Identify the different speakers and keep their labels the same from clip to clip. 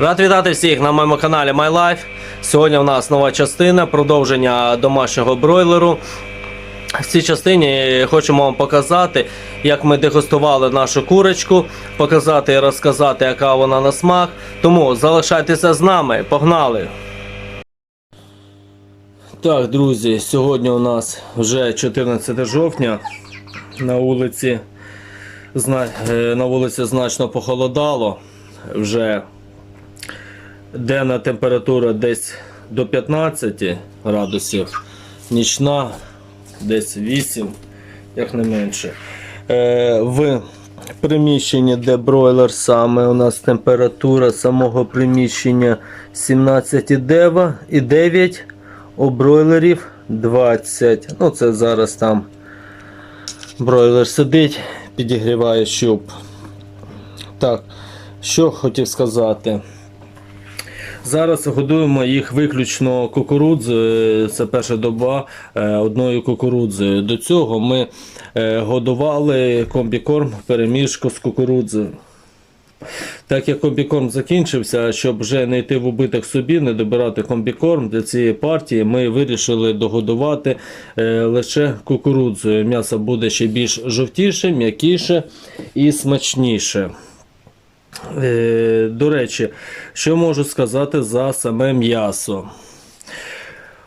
Speaker 1: Рад вітати всіх на моєму каналі My Life. Сьогодні у нас нова частина продовження домашнього бройлеру. В цій частині хочемо вам показати, як ми дегустували нашу курочку, показати і розказати, яка вона на смак. Тому залишайтеся з нами, погнали! Так, друзі, сьогодні у нас вже 14 жовтня. На вулиці, е, на вулиці значно похолодало. Вже денна температура десь до 15 градусів, нічна десь 8, як не менше. Е, в приміщенні, де бройлер саме, у нас температура самого приміщення 17,9 і 9, у бройлерів 20. Ну, це зараз там бройлер сидить, підігріває щуп. Так, що хотів сказати. Зараз годуємо їх виключно кукурудзою. Це перша доба е, одною кукурудзою. До цього ми е, годували комбікорм перемішку з кукурудзою. Так як комбікорм закінчився, щоб вже не йти в убиток собі, не добирати комбікорм для цієї партії, ми вирішили догодувати е, лише кукурудзою. М'ясо буде ще більш жовтіше, м'якіше і смачніше. Е, До речі, що можу сказати за саме м'ясо?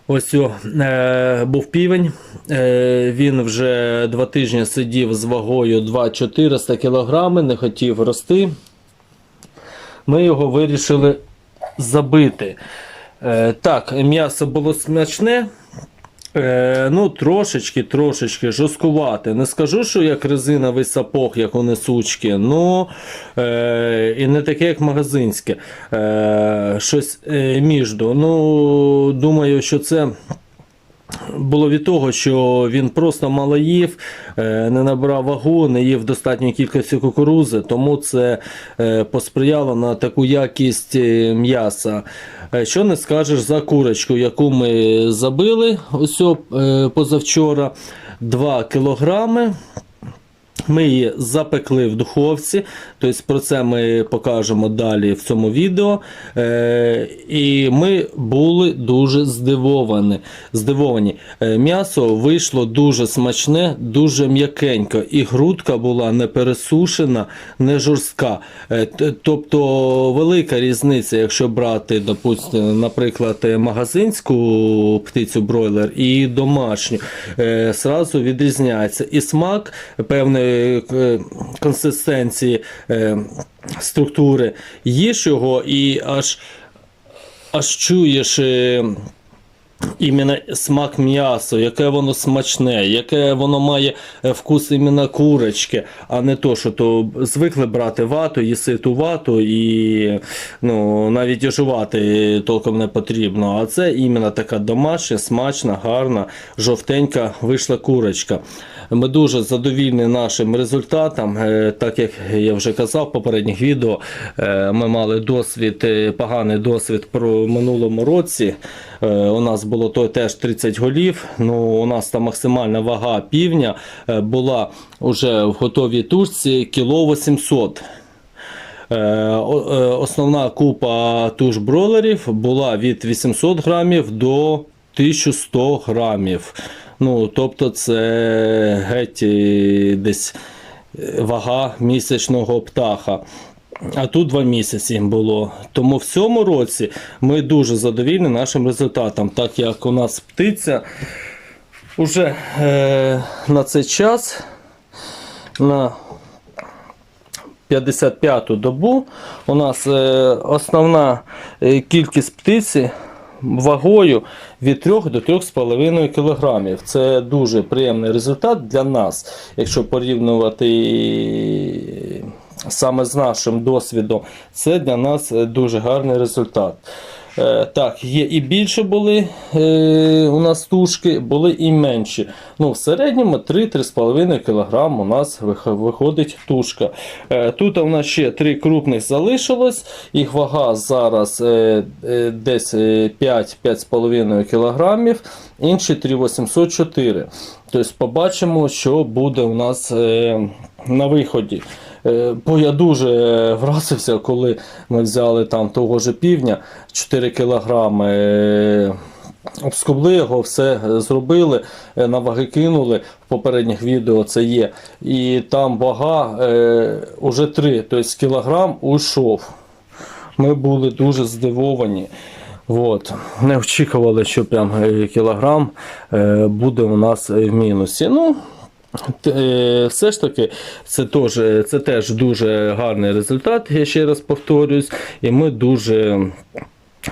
Speaker 1: Ось о, е, був півень. Е, він вже два тижні сидів з вагою 2-400 кг, не хотів рости. Ми його вирішили забити. Е, так, м'ясо було смачне. Е, ну, трошечки, трошечки жорсткувати. Не скажу, що як резиновий сапог, як у несучки, ну е, і не таке, як магазинське. Е, щось е, між. Ну, думаю, що це. Було від того, що він просто мало їв, е, не набрав вагу, не їв достатньої кількості кукурузи, тому це е, посприяло на таку якість е, м'яса. Що не скажеш за курочку, яку ми забили ось позавчора 2 кілограми. Ми її запекли в духовці, тобто про це ми покажемо далі в цьому відео. Е, і ми були дуже здивовані. здивовані. Е, м'ясо вийшло дуже смачне, дуже м'якенько. І грудка була не пересушена, не жорстка. Е, тобто велика різниця, якщо брати, допустим, наприклад, магазинську птицю бройлер і домашню, сразу відрізняється. І смак певної консистенції е, структури. Їж його і аж, аж чуєш. Іменно смак м'яса, яке воно смачне, яке воно має е, вкус іменно курочки, а не то, що то звикли брати вату, їси ту вату і ну, навіть і толком не потрібно. А це іменно така домашня, смачна, гарна, жовтенька вийшла курочка. Ми дуже задовільні нашим результатом. Е, Так як я вже казав в попередніх відео, е, ми мали досвід, поганий досвід про минулому році. У нас було то теж 30 голів. Ну, у нас там максимальна вага півня е, була вже в готовій тушці кіло 800. Е, е, Основна купа туш бройлерів була від 800 грамів до 1100 грамів. Ну, тобто це геть десь вага місячного птаха. А тут два місяці їм було. Тому в цьому році ми дуже задовільні нашим результатом, так як у нас птиця вже е, на цей час на 55-ту добу у нас е, основна е, кількість птиці вагою від 3 до 3,5 кг. Це дуже приємний результат для нас, якщо порівнювати саме з нашим досвідом. Це для нас е, дуже гарний результат. Е, Так, є і більше були е, у нас тушки, були і менші. Ну, в середньому 3-3,5 кг у нас виходить тушка. Тут у нас ще три крупних залишилось, їх вага зараз десь е, 5-5,5 кг, інші 3,804. Тобто побачимо, що буде у нас на виході. Е, Бо я дуже вразився, коли ми взяли там того ж півня 4 кілограми. е, Обскубли його, все е, зробили, е, на ваги кинули. В попередніх відео це є. І там вага е, уже 3, тобто кілограм уйшов. Ми були дуже здивовані. От. Не очікували, що прям е, кілограм е, буде у нас е, в мінусі. Ну, е, все ж таки, це теж, це теж дуже гарний результат, я ще раз повторюсь, і ми дуже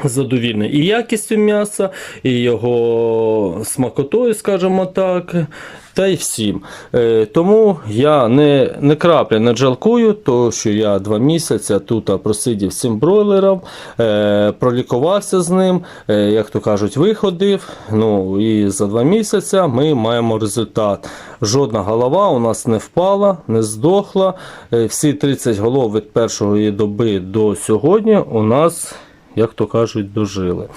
Speaker 1: задовільні. І якістю м'яса, і його смакотою, скажімо так, та й всім. Е, тому я не, не крапля не жалкую, то що я два місяці тут просидів з цим бройлером, е, пролікувався з ним, е, як то кажуть, виходив. Ну і за два місяці ми маємо результат. Жодна голова у нас не впала, не здохла. Всі 30 голов від першої доби до сьогодні у нас, як то кажуть, дожили.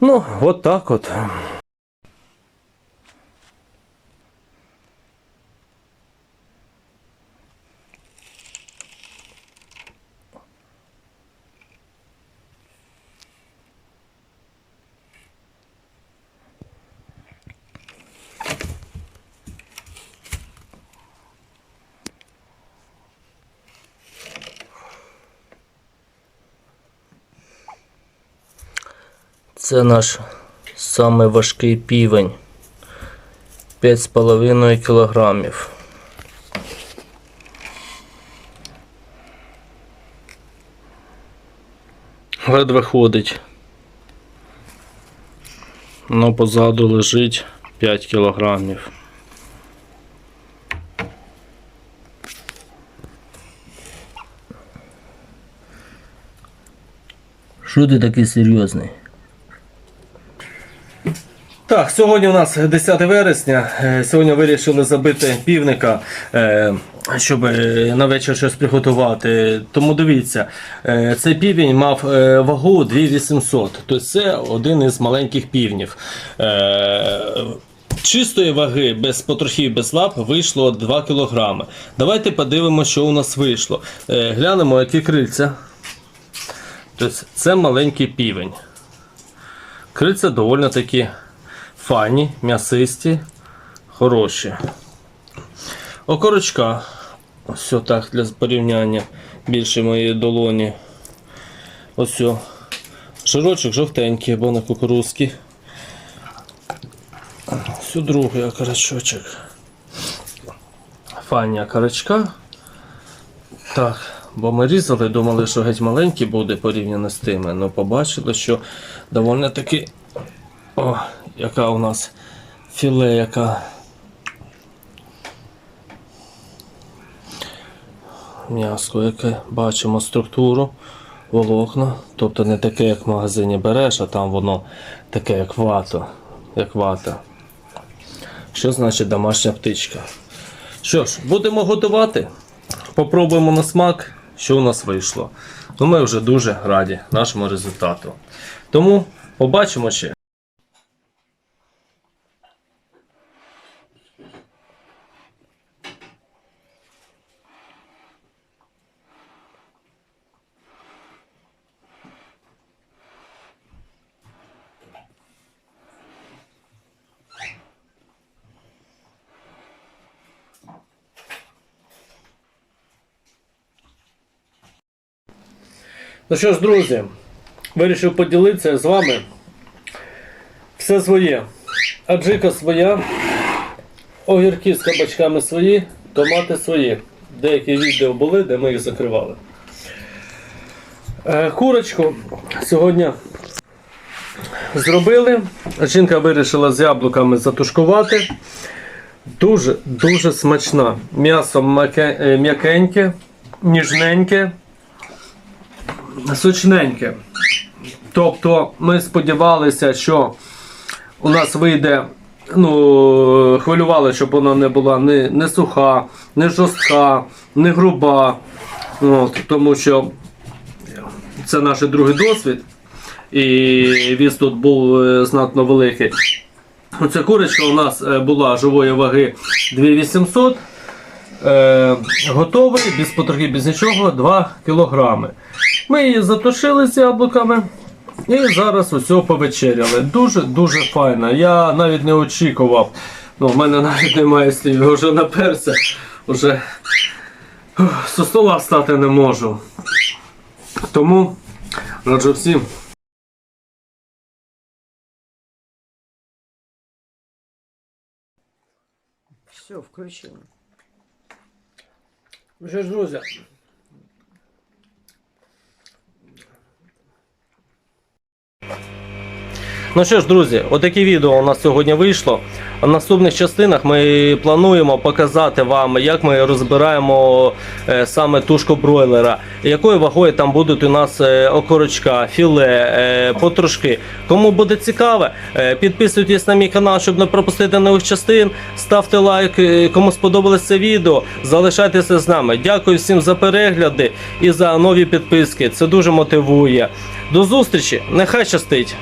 Speaker 1: Ну, от так от. Це наш самий важкий півень. 5,5 кілограмів. Ледве ходить. Ну, позаду лежить 5 кілограмів. Що ти такий серйозний? Так, сьогодні у нас 10 вересня. Е, Сьогодні вирішили забити півника, е, щоб е, на вечір щось приготувати. Тому дивіться, цей півень мав вагу 2800. Тобто це один із маленьких півнів. Чистої ваги без потрохів, без лап вийшло 2 кг. Давайте подивимося, що у нас вийшло. Глянемо, які крильця. Тобто це маленький півень. Крильця доволі такі фані, м'ясисті, хороші. Окорочка. Ось так для порівняння більше моєї долоні. Ось. Широчок жовтенький, або на кукурузки. Ось другий окорочочок. Фані окорочка. Так, бо ми різали, думали, що геть маленький буде порівняно з тими, але побачили, що доволі таки. О, яка у нас філе, яка. М'яско, яке бачимо структуру, волокна. Тобто не таке, як в магазині береш, а там воно таке, як вата. Як вата. Що значить домашня птичка? Що ж, будемо готувати. Попробуємо на смак, що у нас вийшло. Ну, ми вже дуже раді нашому результату. Тому побачимо ще. Ну що ж, друзі, вирішив поділитися з вами все своє. Аджика своя, огірки з кабачками свої, томати свої. Деякі відео були, де ми їх закривали. Е, Курочку сьогодні зробили. Жінка вирішила з яблуками затушкувати. Дуже дуже смачна. М'ясо е, м'якеньке, ніжненьке сочненьке. Тобто ми сподівалися, що у нас вийде, ну, хвилювали, щоб вона не була не, не суха, не жорстка, не груба. От, тому що це наш другий досвід. І віз тут був е, знатно великий. Оця курочка у нас е, була живої ваги 2800. е, готовий, без потрохи, без нічого, 2 кілограми. Ми її затушили з яблуками. І зараз усе повечеряли. Дуже-дуже файно. Я навіть не очікував. Ну, в мене навіть немає слів, я вже наперся. Ух, зі стола встати не можу. Тому раджу всім.
Speaker 2: Все.
Speaker 1: Ну що ж, друзі. Ну що ж, друзі, отаке відео у нас сьогодні вийшло. В наступних частинах ми плануємо показати вам, як ми розбираємо е, саме тушку бройлера, якою вагою там будуть у нас е, окорочка, філе, е, потрошки. Кому буде цікаве, підписуйтесь на мій канал, щоб не пропустити нових частин. Ставте лайк, кому сподобалось це відео. Залишайтеся з нами. Дякую всім за перегляди і за нові підписки. Це дуже мотивує. До зустрічі! Нехай щастить!